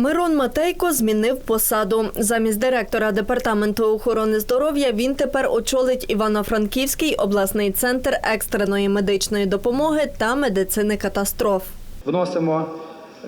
Мирон Матейко змінив посаду. Замість директора департаменту охорони здоров'я він тепер очолить Івано-Франківський обласний центр екстреної медичної допомоги та медицини катастроф. Вносимо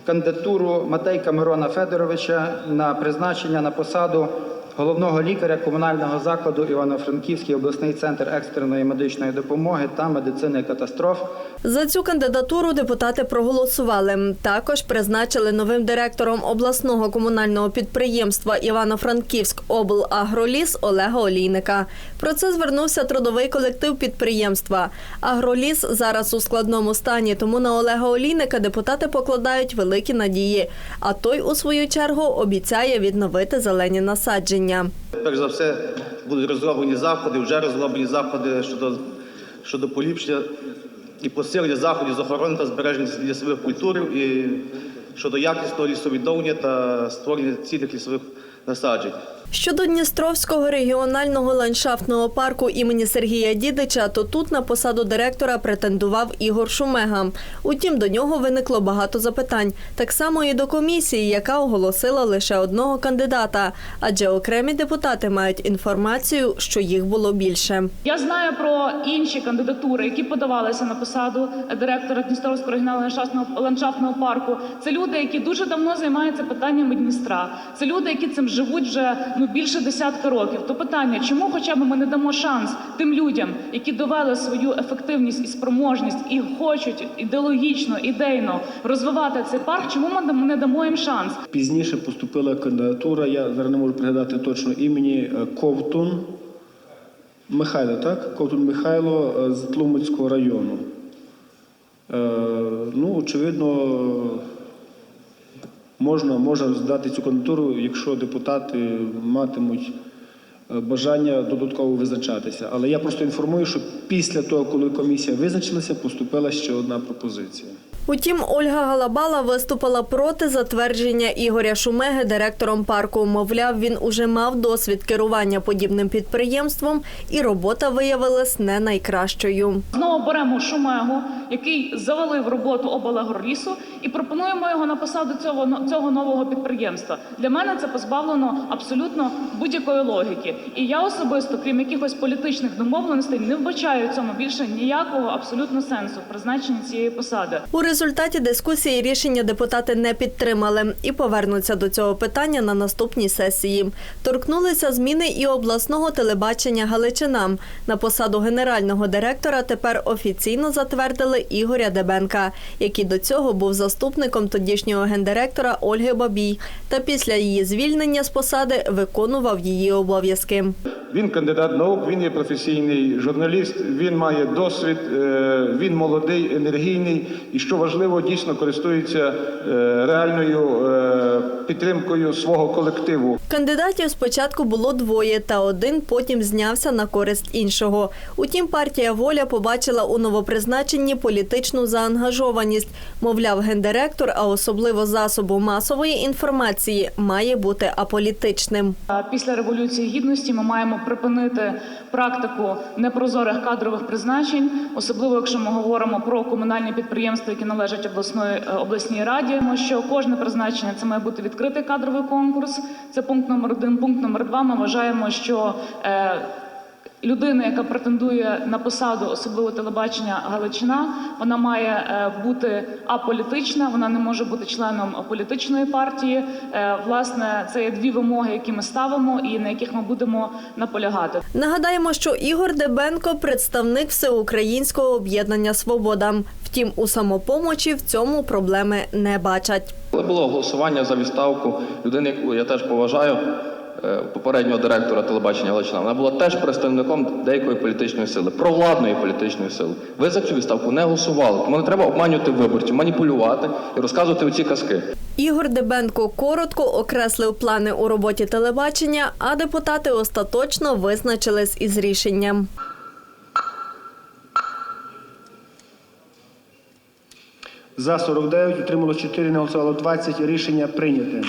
кандидатуру Матейка Мирона Федоровича на призначення на посаду головного лікаря комунального закладу Івано-Франківський обласний центр екстреної медичної допомоги та медицини катастроф. За цю кандидатуру депутати проголосували. Також призначили новим директором обласного комунального підприємства Івано-Франківськ облагроліс Олега Олійника. Про це звернувся трудовий колектив підприємства. Агроліс зараз у складному стані, тому на Олега Олійника депутати покладають великі надії. А той, у свою чергу, обіцяє відновити зелені насадження. Перш за все, будуть розроблені заходи, вже розроблені заходи щодо, щодо поліпшення і посилення заходів з охорони та збереження лісових культур і щодо якісного лісовідновлення та створення цілих лісових насаджень. Щодо Дністровського регіонального ландшафтного парку імені Сергія Дідича, то тут на посаду директора претендував Ігор Шумега. Утім, до нього виникло багато запитань. Так само і до комісії, яка оголосила лише одного кандидата, адже окремі депутати мають інформацію, що їх було більше. Я знаю про інші кандидатури, які подавалися на посаду директора Дністровського регіонального ландшафтного, парку. Це люди, які дуже давно займаються питаннями Дністра. Це люди, які цим живуть вже ну більше десятка років. То питання, чому хоча б ми не дамо шанс тим людям, які довели свою ефективність і спроможність і хочуть ідеологічно, ідейно розвивати цей парк? Чому ми не дамо їм шанс? Пізніше поступила кандидатура, я зараз не можу пригадати точно імені е, Ковтун Михайло, так? Ковтун Михайло е, з Тлумацького району. Е, ну, очевидно, можна, можна здати цю кандидатуру, якщо депутати матимуть е, бажання додатково визначатися. Але я просто інформую, що після того, коли комісія визначилася, поступила ще одна пропозиція. Утім, Ольга Галабала виступила проти затвердження Ігоря Шумеги директором парку. Мовляв, він уже мав досвід керування подібним підприємством, і робота виявилась не найкращою. Знову беремо Шумегу, який завалив роботу облагорлісу, і пропонуємо його на посаду цього цього нового підприємства. Для мене це позбавлено абсолютно будь-якої логіки. І я особисто, крім якихось політичних домовленостей, не вбачаю цьому більше ніякого абсолютно сенсу в призначенні цієї посади. Результаті дискусії рішення депутати не підтримали і повернуться до цього питання на наступній сесії. Торкнулися зміни і обласного телебачення Галичина. На посаду генерального директора тепер офіційно затвердили Ігоря Дебенка, який до цього був заступником тодішнього гендиректора Ольги Бабій. Та після її звільнення з посади виконував її обов'язки. Він кандидат наук, він є професійний журналіст, він має досвід, е, він молодий, енергійний і, що важливо, дійсно користується е, реальною е, підтримкою свого колективу. Кандидатів спочатку було двоє, та один потім знявся на користь іншого. Утім, партія воля побачила у новопризначенні політичну заангажованість. Мовляв, гендиректор, а особливо засобу масової інформації, має бути аполітичним. Після революції гідності ми маємо припинити практику непрозорих кадрових призначень, особливо якщо ми говоримо про комунальні підприємства, які належать обласної е, обласній раді. Тому що кожне призначення це має бути відкритий кадровий конкурс. Це пункт номер один. Пункт номер два. Ми вважаємо, що е, Людина, яка претендує на посаду особливо телебачення Галичина, вона має е, бути аполітична, вона не може бути членом політичної партії. Е, Власне, це є дві вимоги, які ми ставимо і на яких ми будемо наполягати. Нагадаємо, що Ігор Дебенко представник всеукраїнського об'єднання Свобода. Втім, у самопомочі в цьому проблеми не бачать. Коли було голосування за відставку людини, яку я теж поважаю, попереднього директора телебачення Галичина, вона була теж представником деякої політичної сили, провладної політичної сили. Ви за цю відставку не голосували, тому не треба обманювати виборців, маніпулювати і розказувати оці казки. Ігор Дебенко коротко окреслив плани у роботі телебачення, а депутати остаточно визначились із рішенням. За 49, утримало 4, не голосувало 20. Рішення прийняте.